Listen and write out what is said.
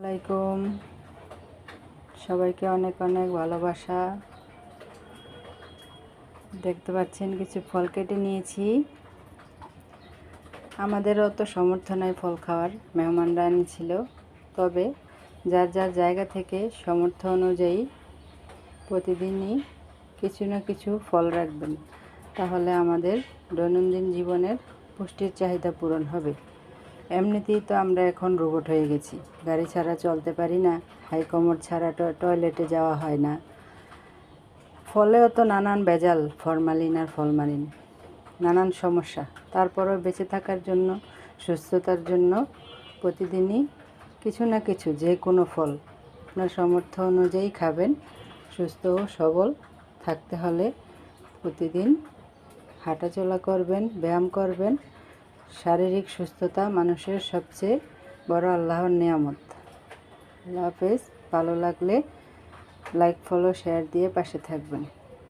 আলাইকুম। সবাইকে অনেক অনেক ভালোবাসা। দেখতে পাচ্ছেন, কিছু ফল কেটে নিয়েছি। আমাদের অত সমর্থ নাই ফল খাওয়ার মেহমানরা এনেছিল তবে যার যার জায়গা থেকে সমর্থ অনুযায়ী প্রতিদিনই কিছু না কিছু ফল রাখবেন। তাহলে আমাদের দৈনন্দিন জীবনের পুষ্টির চাহিদা পূরণ হবে। এমনিতেই তো আমরা এখন রোবট হয়ে গেছি। গাড়ি ছাড়া চলতে পারি না, হাই কোমর ছাড়া টয়লেটে যাওয়া হয় না। ফলেও তো নানান ভেজাল ফরমালিন আর ফলমালিন। নানান সমস্যা। তারপরেও বেঁচে থাকার জন্য, সুস্থতার জন্য প্রতিদিনই কিছু না কিছু, যে কোনো ফল। আপনার সামর্থ্য অনুযায়ী খাবেন। সুস্থ ও সবল থাকতে হলে প্রতিদিন হাঁটাচলা করবেন, ব্যায়াম করবেন। শারীরিক সুস্থতা মানুষের সবচেয়ে বড় আল্লাহর নিয়ামত। আল্লাহ হাফেজ। ভালো লাগলে লাইক ফলো শেয়ার দিয়ে পাশে থাকবেন।